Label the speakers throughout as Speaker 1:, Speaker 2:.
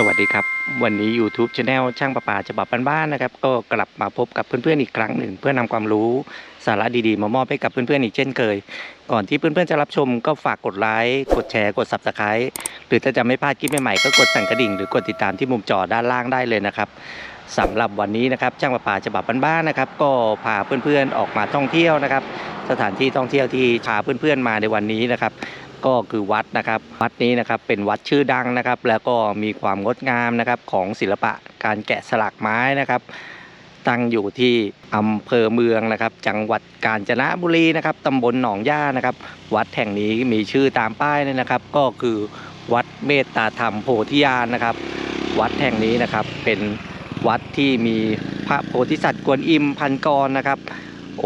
Speaker 1: สวัสดีครับ วันนี้ YouTube Channel ช่างประปาฉบับบ้านๆนะครับ ก็กลับมาพบกับเพื่อนๆอีกครั้งหนึ่ง เพื่อนำความรู้สาระดีๆ มามอบให้กับเพื่อนๆอีกเช่นเคย ก่อนที่เพื่อนๆจะรับชมก็ฝากกดไลค์กดแชร์กด Subscribe หรือถ้าจะไม่พลาดคลิปใหม่ๆก็กดสั่นกระดิ่งหรือกดติดตามที่มุมจอด้านล่างได้เลยนะครับสำหรับวันนี้นะครับช่างประปาฉบับบ้านๆนะครับ ก็พาเพื่อนๆออกมาท่องเที่ยวนะครับ สถานที่ท่องเที่ยวที่พาเพื่อนๆมาในวันนี้นะครับ ก็คือวัดนะครับวัดนี้นะครับเป็นวัดชื่อดังนะครับ แล้วก็มีความงดงามนะครับของศิลปะการแกะสลักไม้นะครับ ตั้งอยู่ที่อำเภอเมืองนะครับ จังหวัดกาญจนบุรีนะครับตำบลหนองย่านะครับ วัดแห่งนี้มีชื่อตามป้ายเลยนะครับ ก็คือวัดเมตตาธรรมโพธิญาณนะครับ วัดแห่งนี้นะครับเป็นวัดที่มีพระโพธิสัตว์กวนอิมพันกรนะครับ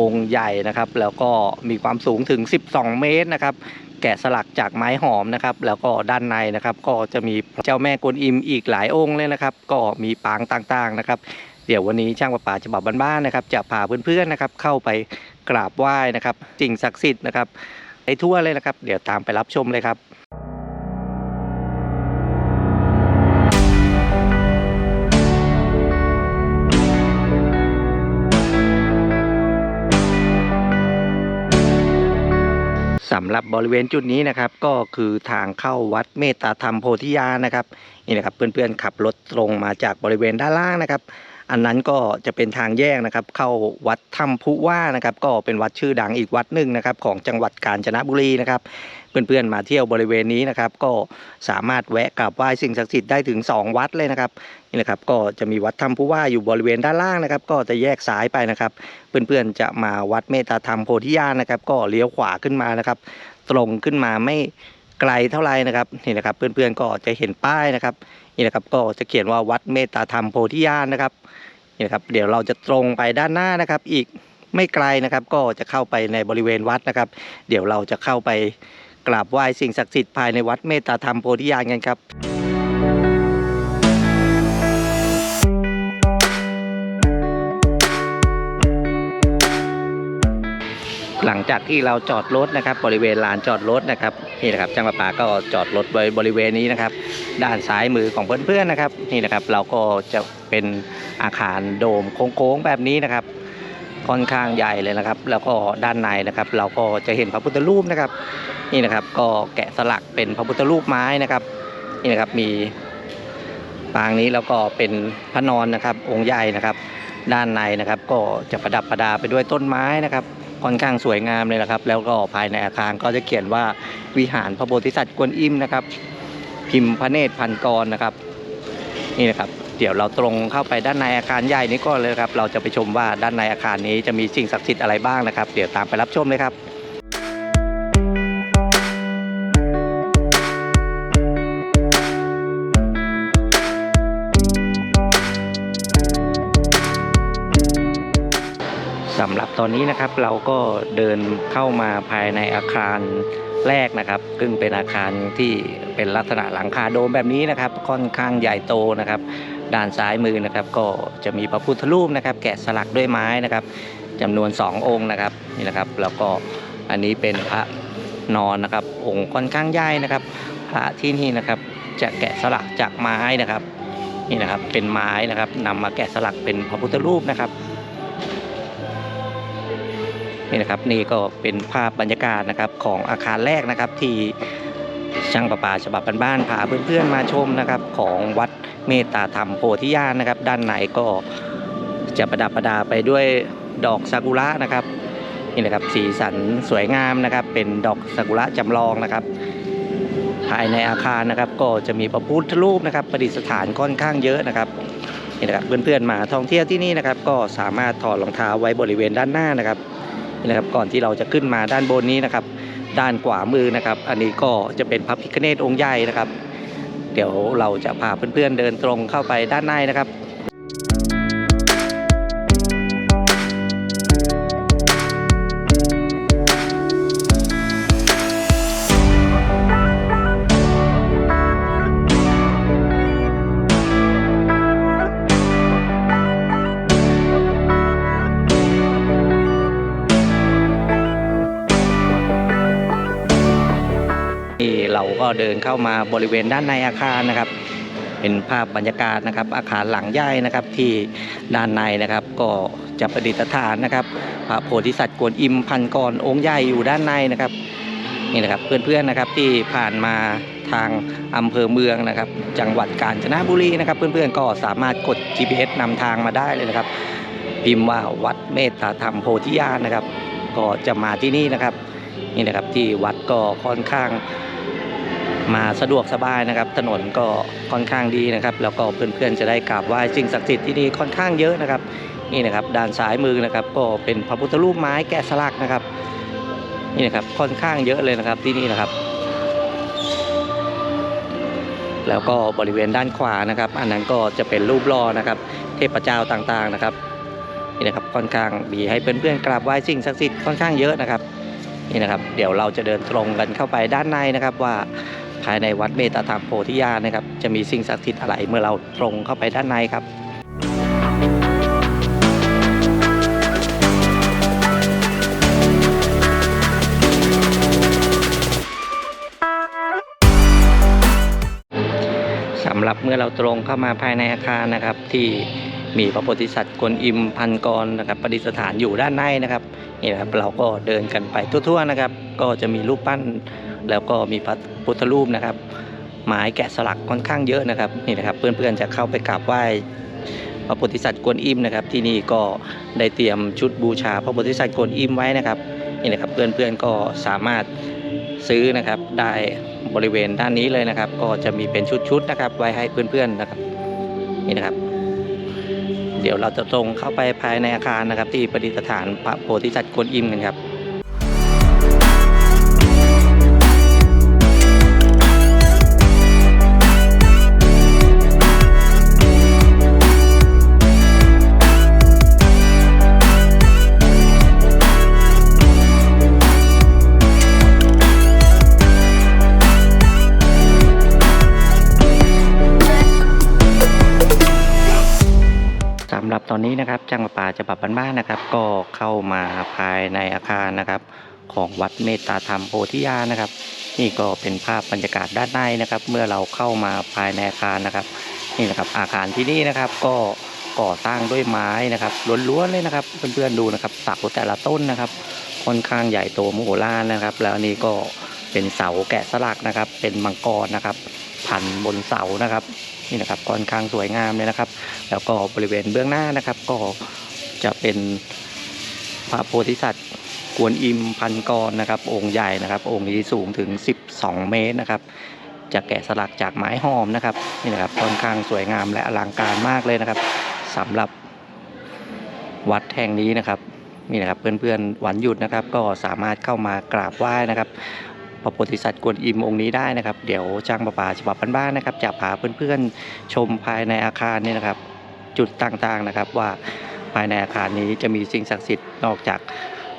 Speaker 1: องค์ใหญ่นะครับ แล้วก็มีความสูงถึง 12 เมตรนะครับ แกะสลักจากไม้หอมนะครับ แล้วก็ด้านในนะครับ ก็จะมีเจ้าแม่กวนอิมอีกหลายองค์เลยนะครับ ก็มีปางต่างๆนะครับ เดี๋ยววันนี้ช่างประปาฉบับบ้านๆนะครับ จะพาเพื่อนๆนะครับ เข้าไปกราบไหว้นะครับสิ่งศักดิ์สิทธิ์นะครับไปทั่วเลยนะครับ เดี๋ยวตามไปรับชมเลยครับ สำหรับบริเวณจุดนี้นะครับ ก็คือทางเข้าวัดเมตตาธรรมโพธิญาณนะครับนี่นะครับเพื่อนๆขับรถตรงมาจากบริเวณด้านล่างนะครับ อันนั้นก็จะเป็นทางแยกนะครับ เข้าวัดถ้ำพุว่านะครับ ก็เป็นวัดชื่อดังอีกวัดหนึ่งนะครับ ของจังหวัดกาญจนบุรีนะครับ เพื่อนๆมาเที่ยวบริเวณนี้นะครับ ก็สามารถแวะกราบไหว้สิ่งศักดิ์สิทธิ์ได้ถึง 2 วัดเลยนะครับนี่นะครับก็จะมีวัดถ้ำพุว่าอยู่บริเวณด้านล่างนะครับ ก็จะแยกซ้ายไปนะครับ เพื่อนๆจะมาวัดเมตตาธรรมโพธิญาณนะครับ ก็เลี้ยวขวาขึ้นมานะครับ ตรงขึ้นมาไม่ไกลเท่าไหร่นะครับนี่นะครับ เพื่อนๆก็จะเห็นป้ายนะครับนี่นะครับก็จะเขียนว่าวัดเมตตาธรรมโพธิญาณนะครับ นี่นะครับเดี๋ยวเราจะตรงไปด้านหน้านะครับ อีกไม่ไกลนะครับ ก็จะเข้าไปในบริเวณวัดนะครับ เดี๋ยวเราจะเข้าไปกราบไหว้สิ่งศักดิ์สิทธิ์ภายในวัดเมตตาธรรมโพธิญาณกันครับหลังจากที่เราจอดรถนะครับ บริเวณลานจอดรถนะครับนี่นะครับช่างประปาก็จอดรถไว้บริเวณนี้นะครับ ด้านซ้ายมือของเพื่อนๆนะครับ นี่นะครับ เราก็จะเป็น อาคารโดมโค้งๆแบบนี้นะครับ ค่อนข้างใหญ่เลยนะครับ แล้วก็ด้านในนะครับ เราก็จะเห็นพระพุทธรูปนะครับ นี่นะครับก็แกะสลักเป็นพระพุทธรูปไม้นะครับนี่นะครับมีปางนี้แล้วก็เป็นพระนอนนะครับ องค์ใหญ่นะครับ ด้านในนะครับ ก็จะประดับประดาไปด้วยต้นไม้นะครับค่อนข้างสวยงามเลยนะครับ แล้วก็ภายในอาคารก็จะเขียนว่าวิหารพระโพธิสัตว์กวนอิมนะครับ พิมพ์พระเนตรพันกรนะครับ นี่นะครับ เดี๋ยวเราตรงเข้าไปด้านในอาคารใหญ่นี้ก่อนเลยครับ เราจะไปชมว่าด้านในอาคารนี้จะมีสิ่งศักดิ์สิทธิ์อะไรบ้างนะครับ เดี๋ยวตามไปรับชมเลยครับสำหรับตอนนี้นะครับเราก็เดินเข้ามาภายในอาคารแรกนะครับซึ่งเป็นอาคารที่เป็นลักษณะหลังคาโดมแบบนี้นะครับ ค่อนข้างใหญ่โตนะครับ ด้านซ้ายมือนะครับ ก็จะมีพระพุทธรูปนะครับ แกะสลักด้วยไม้นะครับจำนวน 2 องค์นะครับนี่นะครับ แล้วก็อันนี้เป็นพระนอนนะครับ องค์ค่อนข้างใหญ่นะครับ พระที่นี่นะครับจะแกะสลักจากไม้นะครับนี่นะครับเป็นไม้นะครับนำมาแกะสลักเป็นพระพุทธรูปนะครับนี่นะครับนี่ก็เป็นภาพบรรยากาศนะครับของอาคารแรกนะครับที่ช่างประปาฉบับบ้านๆพาเพื่อนๆมาชมนะครับของวัด เมตตาธรรมโพธิญาณนะครับ ด้านในก็จะประดับประดาไปด้วยดอกซากุระนะครับนี่นะครับสีสันสวยงามนะครับ เป็นดอกซากุระจำลองนะครับ ภายในอาคารนะครับ ก็จะมีพระพุทธรูปนะครับ ประดิษฐานค่อนข้างเยอะนะครับนี่นะครับเพื่อนๆมาท่องเที่ยวที่นี่นะครับ ก็สามารถถอดรองเท้าไว้บริเวณด้านหน้านะครับนี่นะครับก่อนที่เราจะขึ้นมาด้านบนนี้นะครับ ด้านขวามือนะครับ อันนี้ก็จะเป็นพระพิฆเนศองค์ใหญ่นะครับ เดี๋ยวเราจะพาเพื่อนๆเดินตรงเข้าไปด้านในนะครับ เดินเข้ามาบริเวณด้านในอาคารนะครับ เป็นภาพบรรยากาศนะครับ อาคารหลังใหญ่นะครับที่ด้านในนะครับก็จะประดิษฐานนะครับพระโพธิสัตว์กวนอิมพันกรองค์ใหญ่อยู่ด้านในนะครับนี่นะครับเพื่อนๆนะครับที่ผ่านมาทางอำเภอเมืองนะครับ จังหวัดกาญจนบุรีนะครับ เพื่อนๆก็สามารถกด GPS นำทางมาได้เลยนะครับ พิมพ์ว่าวัดเมตตาธรรมโพธิญาณนะครับ ก็จะมาที่นี่นะครับ นี่นะครับที่วัดก็ค่อนข้าง มาสะดวกสบายนะครับ ถนนก็ค่อนข้างดีนะครับ แล้วก็เพื่อนๆจะได้กราบไหว้สิ่งศักดิ์สิทธิ์ที่นี่ค่อนข้างเยอะนะครับ นี่นะครับ ด้านซ้ายมือนะครับ ก็เป็นพระพุทธรูปไม้แกะสลักนะครับ นี่นะครับค่อนข้างเยอะเลยนะครับที่นี่นะครับ แล้วก็บริเวณด้านขวานะครับ อันนั้นก็จะเป็นรูปล่อนะครับ เทพเจ้าต่างๆนะครับนี่นะครับค่อนข้างดีให้เพื่อนๆกราบไหว้สิ่งศักดิ์สิทธิ์ค่อนข้างเยอะนะครับนี่นะครับ เดี๋ยวเราจะเดินตรงกันเข้าไปด้านในนะครับว่า ภายในวัดเมตตาธรรมโพธิญาณนะครับ จะมีสิ่งศักดิ์สิทธิ์อะไรเมื่อเราตรงเข้าไปด้านในครับสำหรับเมื่อเราตรงเข้ามาภายในอาคารนะครับ ที่มีพระโพธิสัตว์กวนอิมพันกรนะครับประดิษฐานอยู่ด้านในนะครับนี่นะครับเราก็เดินกันไปทั่วๆนะครับ ก็จะมีรูปปั้น แล้วก็มีพระพุทธรูปนะครับไม้แกะสลักค่อนข้างเยอะนะครับนี่นะครับ เพื่อนๆจะเข้าไปกราบไหว้พระโพธิสัตว์กวนอิมนะครับ ที่นี่ก็ได้เตรียมชุดบูชาพระโพธิสัตว์กวนอิมไว้นะครับนี่นะครับเพื่อนๆก็สามารถซื้อนะครับได้บริเวณด้านนี้เลยนะครับ ก็จะมีเป็นชุดๆนะครับ ไว้ให้เพื่อนๆนะครับนี่นะครับ เดี๋ยวเราจะตรงเข้าไปภายในอาคารนะครับ ที่ประดิษฐานพระโพธิสัตว์กวนอิมกันครับ ตอนนี้นะครับจังหวัดป่าจะปรับบ้านๆนะครับ ก็เข้ามาภายในอาคารนะครับ ของวัดเมตตาธรรมโพธิญาณนะครับ นี่ก็เป็นภาพบรรยากาศด้านในนะครับ เมื่อเราเข้ามาภายในอาคารนะครับนี่นะครับอาคารที่นี่นะครับก็ก่อสร้างด้วยไม้นะครับล้วนๆเลยนะครับเพื่อนๆดูนะครับเสาแต่ละต้นนะครับ ค่อนข้างใหญ่โตมโหฬารนะครับ แล้วนี่ก็เป็นเสาแกะสลักนะครับ เป็นมังกรนะครับ พันบนเสานะครับนี่นะครับค่อนข้างสวยงามเลยนะครับ แล้วก็บริเวณเบื้องหน้านะครับ ก็จะเป็นพระโพธิสัตว์กวนอิมพันกรนะครับ องค์ใหญ่นะครับ องค์นี้สูงถึง 12 เมตรนะครับจะแกะสลักจากไม้หอมนะครับนี่นะครับค่อนข้างสวยงามและอลังการมากเลยนะครับสำหรับวัดแห่งนี้นะครับนี่นะครับเพื่อนๆวันหยุดนะครับ ก็สามารถเข้ามากราบไหว้นะครับ พระโพธิสัตว์กวนอิมองค์นี้ได้นะครับ เดี๋ยวจ้างประปาฉบับบ้านๆนะครับจะพาเพื่อนๆชมภายในอาคารนี่นะครับ จุดต่างๆนะครับว่าภายในอาคารนี้จะมีสิ่งศักดิ์สิทธิ์นอกจาก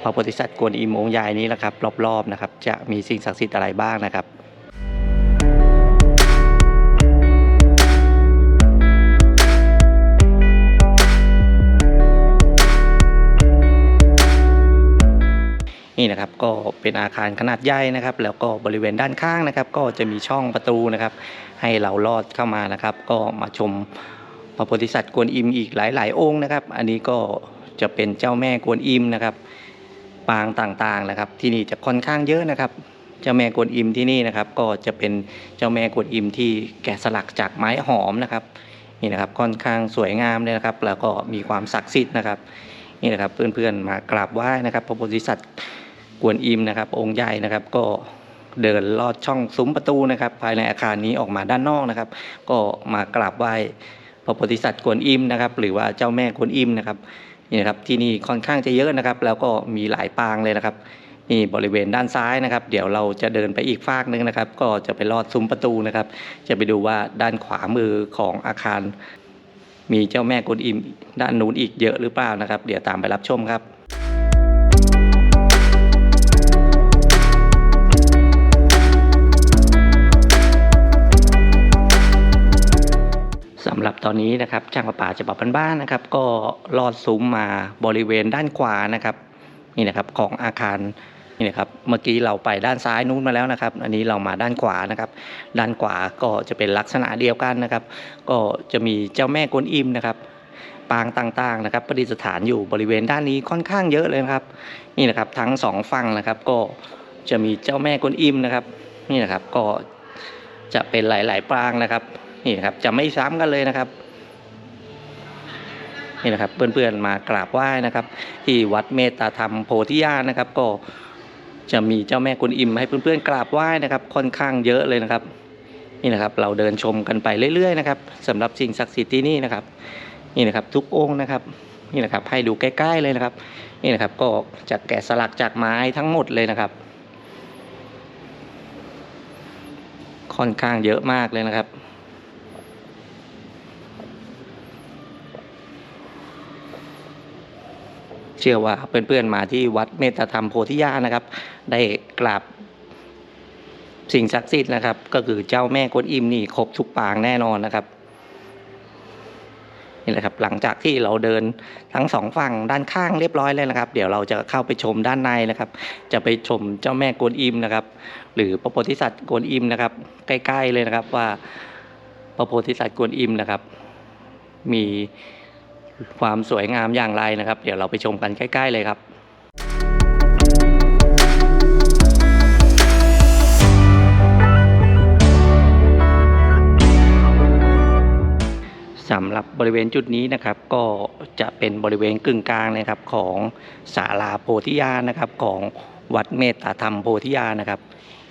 Speaker 1: พระโพธิสัตว์กวนอิมองค์ใหญ่นี้นะครับ รอบๆนะครับ จะมีสิ่งศักดิ์สิทธิ์อะไรบ้างนะครับ นี่นะครับก็เป็นอาคารขนาดใหญ่นะครับ แล้วก็บริเวณด้านข้างนะครับ ก็จะมีช่องประตูนะครับ ให้เราลอดเข้ามานะครับ ก็มาชมพระโพธิสัตว์กวนอิมอีกหลาย ๆ องค์นะครับ อันนี้ก็จะเป็นเจ้าแม่กวนอิมนะครับปางต่างๆนะครับ ที่นี่จะค่อนข้างเยอะนะครับ เจ้าแม่กวนอิมที่นี่นะครับ ก็จะเป็นเจ้าแม่กวนอิมที่แกะสลักจากไม้หอมนะครับนี่นะครับค่อนข้างสวยงามเลยนะครับ แล้วก็มีความศักดิ์สิทธิ์นะครับนี่นะครับเพื่อนๆมากราบไหว้นะครับ พระโพธิสัตว์ กวนอิมนะครับ องค์ใหญ่นะครับก็เดินลอดช่องซุ้มประตูนะครับ ภายในอาคารนี้ออกมาด้านนอกนะครับ ก็มากราบไหว้พระโพธิสัตว์กวนอิมนะครับ หรือว่าเจ้าแม่กวนอิมนะครับนี่นะครับที่นี่ค่อนข้างจะเยอะนะครับ แล้วก็มีหลายปางเลยนะครับนี่บริเวณด้านซ้ายนะครับ เดี๋ยวเราจะเดินไปอีกฟากนึงนะครับ ก็จะไปลอดซุ้มประตูนะครับ จะไปดูว่าด้านขวามือของอาคาร มีเจ้าแม่กวนอิม ด้านนู้นอีกเยอะหรือเปล่านะครับ เดี๋ยวตามไปรับชมครับ ตอนนี้นะครับช่างประปาฉบับบ้านๆนะครับ ก็ลอดซุ้มมาบริเวณด้านขวานะครับนี่นะครับของอาคารนี่นะครับเมื่อกี้เราไปด้านซ้ายนู้นมาแล้วนะครับ อันนี้เรามาด้านขวานะครับ ด้านขวาก็จะเป็นลักษณะเดียวกันนะครับ ก็จะมีเจ้าแม่กวนอิมนะครับ ปางต่างๆนะครับประดิษฐานอยู่บริเวณด้านนี้ค่อนข้างเยอะเลยนะครับ นี่นะครับทั้งสองฝั่งนะครับ ก็จะมีเจ้าแม่กวนอิมนะครับ นี่นะครับก็จะเป็นหลาย ๆ ปางนะครับ นี่นะครับ จะไม่ซ้ำกันเลยนะครับ นี่นะครับ เพื่อนๆมากราบไหว้นะครับ ที่วัดเมตตาธรรมโพธิญาณนะครับ ก็จะมีเจ้าแม่กุนอิมให้เพื่อนๆกราบไหว้นะครับ ค่อนข้างเยอะเลยนะครับ นี่นะครับ เราเดินชมกันไปเรื่อยๆนะครับสำหรับสิ่งศักดิ์สิทธิ์ที่นี่นะครับ นี่นะครับ ทุกองค์นะครับ นี่นะครับ ให้ดูใกล้ ๆเลยนะครับ นี่นะครับ ก็จะแกะสลักจากไม้ทั้งหมดเลยนะครับค่อนข้างเยอะมากเลยนะครับ เชื่อว่าเพื่อนๆมาที่วัดเมตตาธรรมโพธิญาณนะครับ ได้กราบสิ่งศักดิ์สิทธิ์นะครับ ก็คือเจ้าแม่กวนอิมนี่ครบทุกปางแน่นอนนะครับนี่แหละครับหลังจากที่เราเดินทั้งสองฝั่งด้านข้างเรียบร้อยแล้วนะครับ เดี๋ยวเราจะเข้าไปชมด้านในนะครับ จะไปชมเจ้าแม่กวนอิมนะครับ หรือพระโพธิสัตว์กวนอิมนะครับ ใกล้ ๆเลยนะครับว่าพระโพธิสัตว์กวนอิมนะครับ มี ความสวยงามอย่างไรนะครับ เดี๋ยวเราไปชมกันใกล้ ๆ เลยครับสำหรับบริเวณจุดนี้นะครับก็จะเป็นบริเวณกึ่งกลางนะครับของศาลาโพธิญาณนะครับของวัดเมตตาธรรมโพธิญาณนะครับ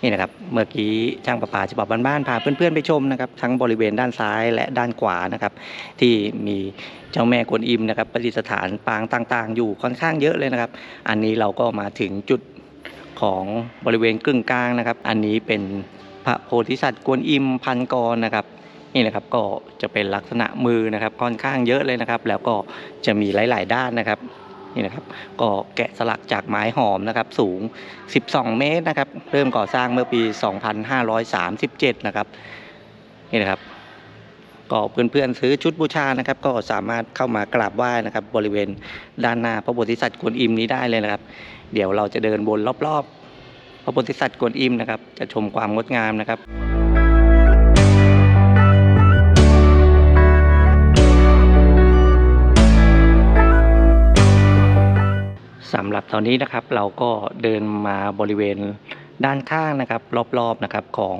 Speaker 1: นี่นะครับเมื่อกี้ช่างประปาฉบับบ้านๆพาเพื่อนๆไปชมนะครับทั้งบริเวณด้านซ้ายและด้านขวานะครับที่มี เจ้าแม่กวนอิมนะครับประดิษฐานปางต่างๆ อยู่ค่อนข้างเยอะเลยนะครับ อันนี้เราก็มาถึงจุดของบริเวณกึ่งกลางนะครับ อันนี้เป็นพระโพธิสัตว์กวนอิมพันกรนะครับนี่นะครับก็จะเป็นลักษณะมือนะครับค่อนข้างเยอะเลยนะครับ แล้วก็จะมีหลาย ๆ ด้านนะครับนี่นะครับก็แกะสลักจากไม้หอมนะครับสูง 12 เมตรนะครับ เริ่มก่อสร้างเมื่อปี 2537 นะครับนี่นะครับ ก็เพื่อนๆซื้อชุดบูชานะครับ ก็สามารถเข้ามากราบไหว้นะครับ บริเวณด้านหน้าพระโพธิสัตว์กวนอิมนี้ได้เลยนะครับ เดี๋ยวเราจะเดินวนรอบๆ พระโพธิสัตว์กวนอิมนะครับ จะชมความงดงามนะครับสำหรับตอนนี้นะครับเราก็เดินมาบริเวณด้านข้างนะครับ รอบๆนะครับของ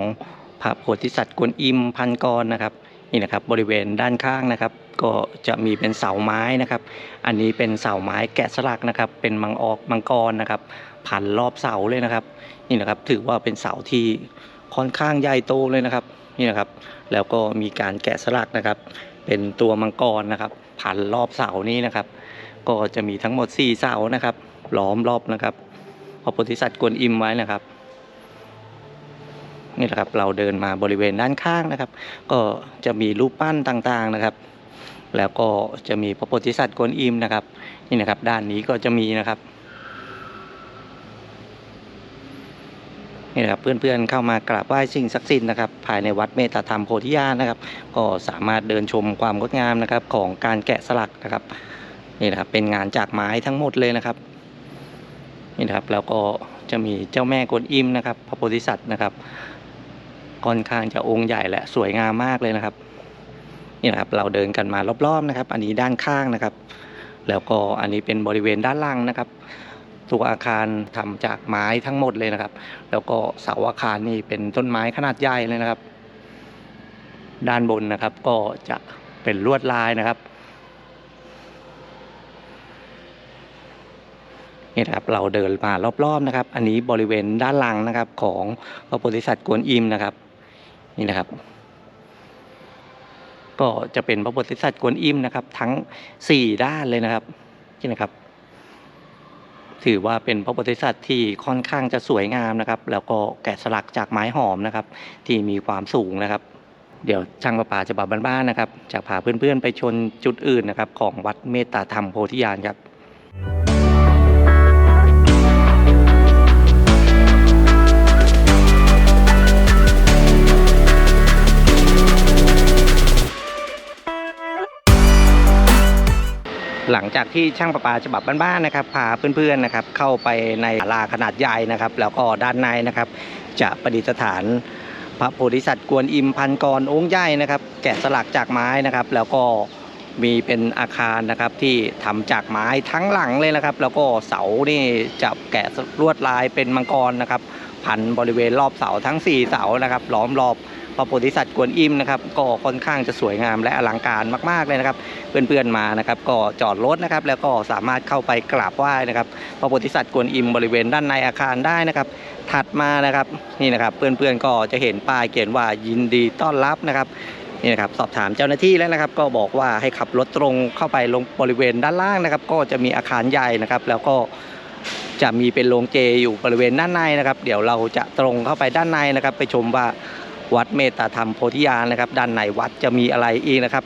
Speaker 1: พระโพธิสัตว์กวนอิมพันกรนะครับ นี่นะครับบริเวณด้านข้างนะครับ ก็จะมีเป็นเสาไม้นะครับ อันนี้เป็นเสาไม้แกะสลักนะครับ เป็นมังออกมังกรนะครับพันรอบเสาเลยนะครับ นี่นะครับถือว่าเป็นเสาที่ค่อนข้างใหญ่โตเลยนะครับนี่นะครับ แล้วก็มีการแกะสลักนะครับ เป็นตัวมังกรนะครับพันรอบเสานี้นะครับ ก็จะมีทั้งหมด4เสานะครับล้อมรอบนะครับพระโพธิสัตว์กวนอิมไว้นะครับ นี่แหละครับเราเดินมาบริเวณด้านข้างนะครับ ก็จะมีรูปปั้นต่างๆนะครับ แล้วก็จะมีพระโพธิสัตว์กวนอิมนะครับนี่นะครับ ด้านนี้ก็จะมีนะครับนี่นะครับเพื่อนๆเข้ามากราบไหว้สิ่งศักดิ์สิทธิ์นะครับ ภายในวัดเมตตาธรรมโพธิญาณนะครับ ก็สามารถเดินชมความงดงามนะครับของการแกะสลักนะครับนี่นะครับเป็นงานจากไม้ทั้งหมดเลยนะครับนี่นะครับแล้วก็จะมีเจ้าแม่กวนอิมนะครับ พระโพธิสัตว์นะครับ ค่อนข้างจะองค์ใหญ่และสวยงามมากเลยนะครับนี่นะครับเราเดินกันมารอบๆนะครับ อันนี้ด้านข้างนะครับ แล้วก็อันนี้เป็นบริเวณด้านล่างนะครับ ตัวอาคารทำจากไม้ทั้งหมดเลยนะครับ แล้วก็เสาอาคารนี่เป็นต้นไม้ขนาดใหญ่เลยนะครับ ด้านบนนะครับก็จะเป็นลวดลายนะครับนี่นะครับเราเดินมารอบๆนะครับ อันนี้บริเวณด้านหลังนะครับของพระโพธิสัตว์กวนอิมนะครับ นี่นะครับ ก็จะเป็นพระโพธิสัตว์กวนอิมนะครับ ทั้งสี่ด้านเลยนะครับนี่นะครับ ถือว่าเป็นพระโพธิสัตว์ที่ค่อนข้างจะสวยงามนะครับ แล้วก็แกะสลักจากไม้หอมนะครับ ที่มีความสูงนะครับ เดี๋ยวช่างประปาจะบาบ้านๆนะครับ จะพาเพื่อนๆไปชนจุดอื่นนะครับ ของวัดเมตตาธรรมโพธิญาณครับ หลังจากที่ช่างประปาฉบับบ้านๆนะครับพาเพื่อนๆนะครับเข้าไปในศาลาขนาดใหญ่นะครับ แล้วก็ด้านในนะครับ จะประดิษฐานพระโพธิสัตว์กวนอิมพันกรองค์ใหญ่นะครับ แกะสลักจากไม้นะครับ แล้วก็มีเป็นอาคารนะครับที่ทำจากไม้ทั้งหลังเลยนะครับ แล้วก็เสานี่จะแกะลวดลายเป็นมังกรนะครับ พันบริเวณรอบเสาทั้ง 4 เสานะครับล้อมรอบ พระโพธิสัตว์กวนอิมนะครับก็ค่อนข้างจะสวยงามและอลังการมากๆเลยนะครับ เพื่อนๆมานะครับก็จอดรถนะครับแล้วก็สามารถเข้าไปกราบไหว้นะครับพระโพธิสัตว์กวนอิมบริเวณด้านในอาคารได้นะครับ ถัดมานะครับนี่นะครับเพื่อนๆก็จะเห็นป้ายเขียนว่ายินดีต้อนรับนะครับนี่นะครับสอบถามเจ้าหน้าที่แล้วนะครับ ก็บอกว่าให้ขับรถตรงเข้าไปลงบริเวณด้านล่างนะครับ ก็จะมีอาคารใหญ่นะครับ แล้วก็จะมีเป็นโรงเจอยู่บริเวณด้านในนะครับ เดี๋ยวเราจะตรงเข้าไปด้านในนะครับ ไปชมว่า วัดเมตตาธรรมโพธิญาณนะครับ ด้านในวัดจะมีอะไรอีกนะครับ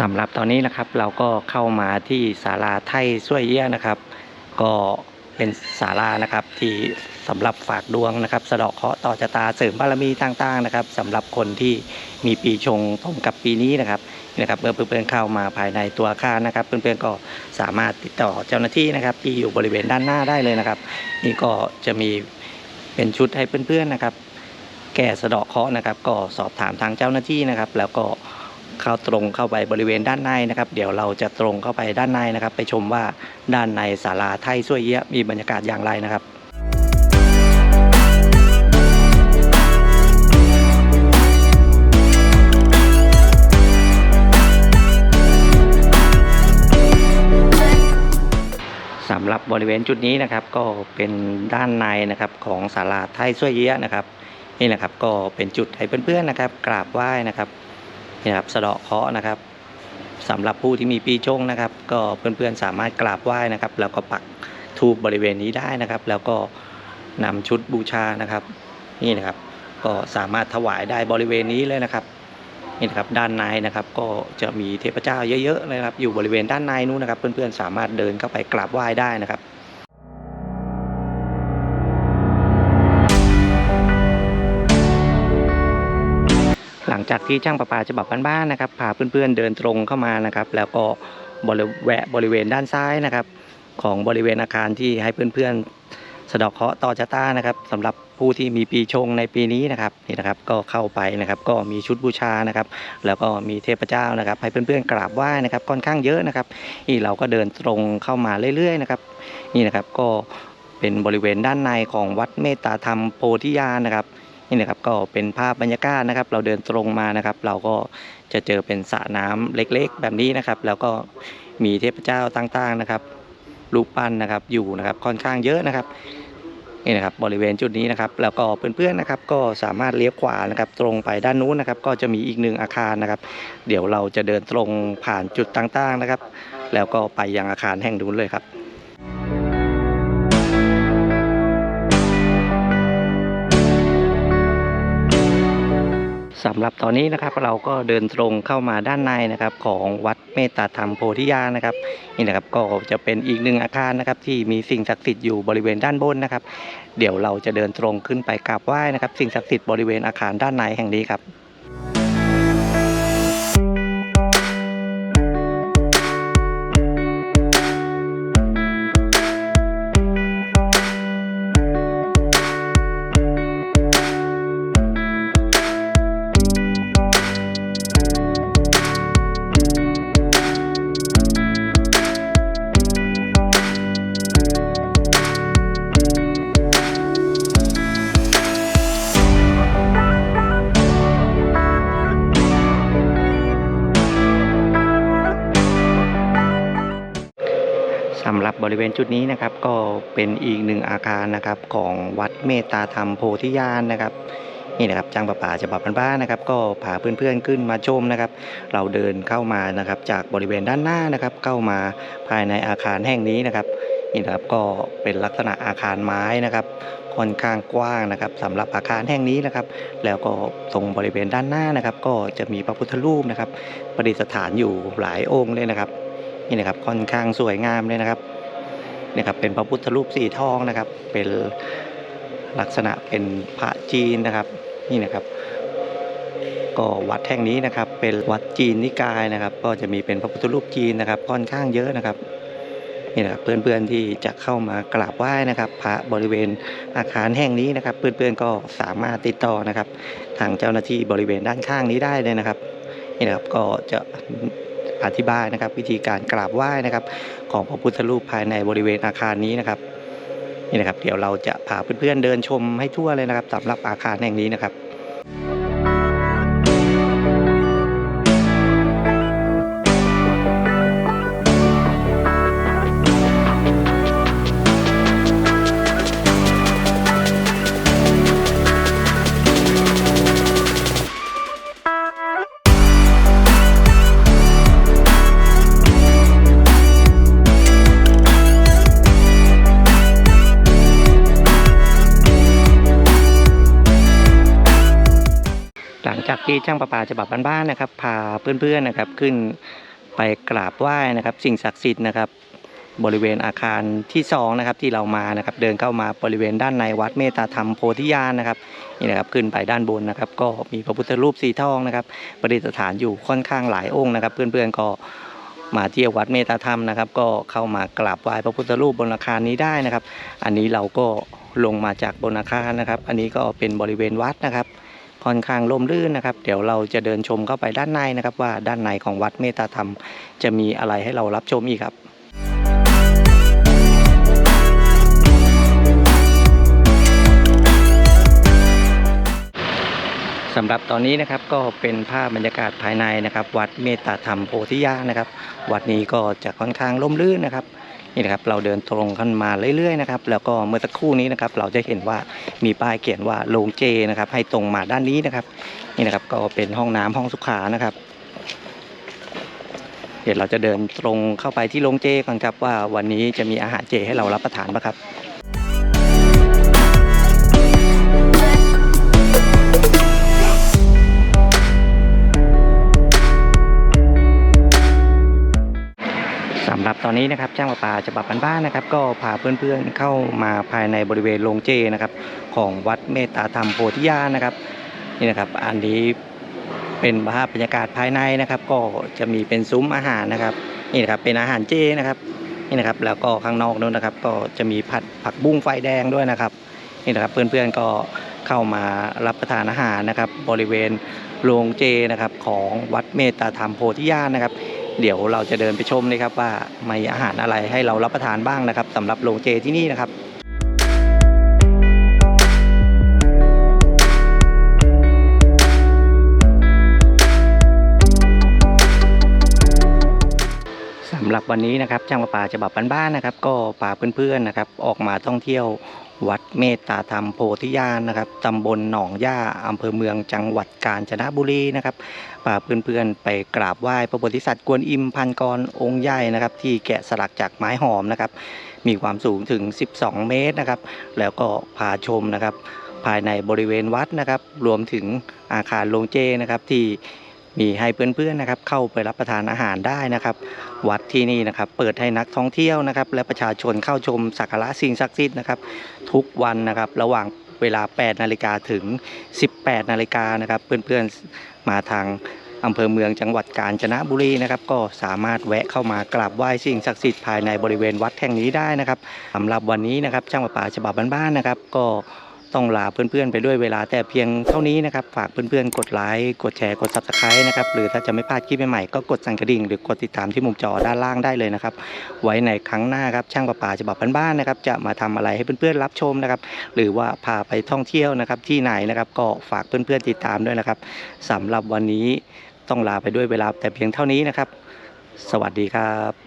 Speaker 1: สำหรับตอนนี้นะครับเราก็เข้ามาที่ศาลาไทยช่วยเอี้ยนะครับ ก็เป็นศาลานะครับที่สำหรับฝากดวงนะครับ สะเดาะเคราะห์ต่อชะตาเสริมบารมีต่างๆนะครับสำหรับคนที่มีปีชงตรงกับปีนี้นะครับ นะครับเมื่อเพื่อนๆเข้ามาภายในตัวอาคารนะครับ เพื่อนๆก็สามารถติดต่อเจ้าหน้าที่นะครับ ที่อยู่บริเวณด้านหน้าได้เลยนะครับ นี่ก็จะมีเป็นชุดให้เพื่อนๆนะครับ แก่สะเดาะเคาะนะครับ ก็สอบถามทางเจ้าหน้าที่นะครับ แล้วก็เข้าตรงเข้าไปบริเวณด้านในนะครับ เดี๋ยวเราจะตรงเข้าไปด้านในนะครับ ไปชมว่าด้านในศาลาไทยช่วยเยะมีบรรยากาศอย่างไรนะครับ สำหรับบริเวณจุดนี้นะครับ ก็เป็นด้านในนะครับของศาลาไทยช่วยเยะนะครับ นี่นะครับก็เป็นจุดให้เพื่อนๆนะครับ กราบไหว้นะครับนี่นะครับสะเดาะเคราะห์นะครับสำหรับผู้ที่มีปีชงนะครับ ก็เพื่อนๆสามารถกราบไหว้นะครับ แล้วก็ปักทูบบริเวณนี้ได้นะครับ แล้วก็นำชุดบูชานะครับ นี่นะครับ ก็สามารถถวายได้บริเวณนี้เลยนะครับ นี่นะครับด้านในนะครับก็จะมีเทพเจ้าเยอะๆเลยนะครับอยู่บริเวณด้านในนู้นนะครับ เพื่อนๆสามารถเดินเข้าไปกราบไหว้ได้นะครับหลังจากที่ช่างประปาฉบับบ้านๆนะครับพาเพื่อนๆเดินตรงเข้ามานะครับ แล้วก็บริแวะบริเวณด้านซ้ายนะครับ ของบริเวณอาคารที่ให้เพื่อนๆสะดอกเคราะห์ต่อชะตานะครับสำหรับ ผู้ที่มีปีชงในปีนี้นะครับนี่นะครับก็เข้าไปนะครับก็มีชุดบูชานะครับแล้วก็มีเทพเจ้านะครับ ให้เพื่อนๆกราบไหว้นะครับค่อนข้างเยอะนะครับนี่เราก็เดินตรงเข้ามาเรื่อยๆนะครับนี่นะครับก็เป็นบริเวณด้านในของวัดเมตตาธรรมโพธิญาณนะครับนี่นะครับก็เป็นภาพบรรยากาศนะครับ เราเดินตรงมานะครับ เราก็จะเจอเป็นสระน้ำเล็กๆ แบบนี้นะครับ แล้วก็มีเทพเจ้าต่างๆนะครับรูปปั้นนะครับอยู่นะครับค่อนข้างเยอะนะครับ นี่นะครับบริเวณจุดนี้นะครับ แล้วก็เพื่อนๆนะครับ ก็สามารถเลี้ยวขวานะครับ ตรงไปด้านนู้นนะครับ ก็จะมีอีกหนึ่งอาคารนะครับ เดี๋ยวเราจะเดินตรงผ่านจุดต่างๆนะครับ แล้วก็ไปยังอาคารแห่งนู้นเลยครับ สำหรับตอนนี้นะครับเราก็เดินตรงเข้ามาด้านในนะครับของวัดเมตตาธรรมโพธิญาณนะครับนี่นะครับก็จะเป็นอีกหนึ่งอาคารนะครับที่มีสิ่งศักดิ์สิทธิ์อยู่บริเวณด้านบนนะครับ เดี๋ยวเราจะเดินตรงขึ้นไปกราบไหว้นะครับ สิ่งศักดิ์สิทธิ์บริเวณอาคารด้านในแห่งนี้ครับ จุดนี้นะครับก็เป็นอีกหนึ่งอาคารนะครับของวัดเมตตาธรรมโพธิญาณนะครับนี่นะครับจ้างประป่าฉบับบ้านๆนะครับ ก็พาเพื่อนๆขึ้นมาชมนะครับ เราเดินเข้ามานะครับ จากบริเวณด้านหน้านะครับ เข้ามาภายในอาคารแห่งนี้นะครับนี่นะครับก็เป็นลักษณะอาคารไม้นะครับค่อนข้างกว้างนะครับสำหรับอาคารแห่งนี้นะครับ แล้วก็ตรงบริเวณด้านหน้านะครับ ก็จะมีพระพุทธรูปนะครับ ประดิษฐานอยู่หลายองค์เลยนะครับนี่นะครับค่อนข้างสวยงามเลยนะครับ นะครับเป็นพระพุทธรูปสีทองนะครับ เป็นลักษณะเป็นพระจีนนะครับนี่นะครับ ก็วัดแห่งนี้นะครับ เป็นวัดจีนนิกายนะครับ ก็จะมีเป็นพระพุทธรูปจีนนะครับค่อนข้างเยอะนะครับนี่นะครับเพื่อนๆที่จะเข้ามากราบไหว้นะครับ พระบริเวณอาคารแห่งนี้นะครับ เพื่อนๆก็สามารถติดต่อนะครับ ทางเจ้าหน้าที่บริเวณด้านข้างนี้ได้เลยนะครับนี่นะครับก็จะ อธิบายนะครับ วิธีการกราบไหว้นะครับ ของพระพุทธรูปภายในบริเวณอาคารนี้นะครับนี่นะครับ เดี๋ยวเราจะพาเพื่อนๆเดินชมให้ทั่วเลยนะครับสำหรับอาคารแห่งนี้นะครับ ที่ช่างประปาฉบับบ้านๆนะครับพาเพื่อนๆนะครับขึ้นไปกราบไหว้นะครับ สิ่งศักดิ์สิทธิ์นะครับ บริเวณอาคารที่สองนะครับที่เรามานะครับ เดินเข้ามาบริเวณด้านในวัดเมตตาธรรมโพธิญาณนะครับนี่นะครับขึ้นไปด้านบนนะครับ ก็มีพระพุทธรูปสีทองนะครับประดิษฐานอยู่ค่อนข้างหลายองค์นะครับ เพื่อนๆก็มาเที่ยววัดเมตตาธรรมนะครับ ก็เข้ามากราบไหว้พระพุทธรูปบนอาคารนี้ได้นะครับ อันนี้เราก็ลงมาจากบนอาคารนะครับ อันนี้ก็เป็นบริเวณวัดนะครับ ค่อนข้างร่มรื่นนะครับ เดี๋ยวเราจะเดินชมเข้าไปด้านในนะครับ ว่าด้านในของวัดเมตตาธรรม จะมีอะไรให้เรารับชมอีกครับสำหรับตอนนี้นะครับก็เป็นภาพบรรยากาศภายในนะครับ วัดเมตตาธรรมโพธิญาณนะครับ วัดนี้ก็จะค่อนข้างร่มรื่นนะครับ นี่นะครับเราเดินตรงขึ้นมาเรื่อยๆนะครับแล้วก็เมื่อสักครู่นี้นะครับเราจะเห็นว่ามีป้ายเขียนว่าโรงเจนะครับ ให้ตรงมาด้านนี้นะครับ นี่นะครับก็เป็นห้องน้ำห้องสุขานะครับ เดี๋ยวเราจะเดินตรงเข้าไปที่โรงเจก่อนครับว่าวันนี้จะมีอาหารเจให้เรารับประทานปะครับ ตอนนี้นะครับจ้างประปาฉบับบ้านๆนะครับ ก็พาเพื่อนๆเข้ามาภายในบริเวณโรงเจนะครับ ของวัดเมตตาธรรมโพธิญาณนะครับนี่นะครับ อันนี้เป็นภาพบรรยากาศภายในนะครับ ก็จะมีเป็นซุ้มอาหารนะครับนี่นะครับเป็นอาหารเจนะครับนี่นะครับ แล้วก็ข้างนอกนู้นนะครับ ก็จะมีผัดผักบุ้งไฟแดงด้วยนะครับนี่นะครับเพื่อนๆก็เข้ามารับประทานอาหารนะครับ บริเวณโรงเจนะครับของวัดเมตตาธรรมโพธิญาณนะครับ เดี๋ยวเราจะเดินไปชมเลยครับว่ามีอาหารอะไรให้เรารับประทานบ้างนะครับสำหรับโรงเจที่นี่นะครับสำหรับวันนี้นะครับจ้างประปาฉบับบ้านๆนะครับ ก็พาเพื่อนๆนะครับ ออกมาท่องเที่ยว วัดเมตตาธรรมโพธิญาณนะครับตำบลหนองย่าอำเภอเมืองจังหวัดกาญจนบุรีนะครับพาเพื่อนๆไปกราบไหว้พระโพธิสัตว์กวนอิมพันกรองค์ใหญ่นะครับ ที่แกะสลักจากไม้หอมนะครับ มีความสูงถึง 12 เมตรนะครับ แล้วก็พาชมนะครับ ภายในบริเวณวัดนะครับ รวมถึงอาคารโรงเจนะครับที่ มีให้เพื่อนๆนะครับ เข้าไปรับประทานอาหารได้นะครับ วัดที่นี่นะครับ เปิดให้นักท่องเที่ยวนะครับ และประชาชนเข้าชมสักการะสิ่งศักดิ์สิทธิ์นะครับ ทุกวันนะครับ ระหว่างเวลา 8 นาฬิกาถึง 18 นาฬิกานะครับ เพื่อนๆมาทางอำเภอเมืองจังหวัดกาญจนบุรีนะครับ ก็สามารถแวะเข้ามากราบไหว้สิ่งศักดิ์สิทธิ์ภายในบริเวณวัดแห่งนี้ได้นะครับสำหรับวันนี้นะครับช่างประปาฉบับบ้านๆนะครับ ก็ ต้องลาเพื่อนๆ ไปด้วยเวลาแต่เพียงเท่านี้นะครับ ฝากเพื่อนๆ กดไลค์ กดแชร์ กด subscribe นะครับ หรือถ้าจะไม่พลาดคลิปใหม่ๆ ก็กดสั่นกระดิ่ง หรือกดติดตามที่มุมจอด้านล่างได้เลยนะครับ ไว้ในครั้งหน้าครับ ช่างประปาฉบับบ้านๆ นะครับ จะมาทำอะไรให้เพื่อนๆ รับชมนะครับ หรือว่าพาไปท่องเที่ยวนะครับที่ไหนนะครับ ก็ฝากเพื่อนๆ ติดตามด้วยนะครับสำหรับวันนี้ต้องลาไปด้วยเวลาแต่เพียงเท่านี้นะครับ สวัสดีครับ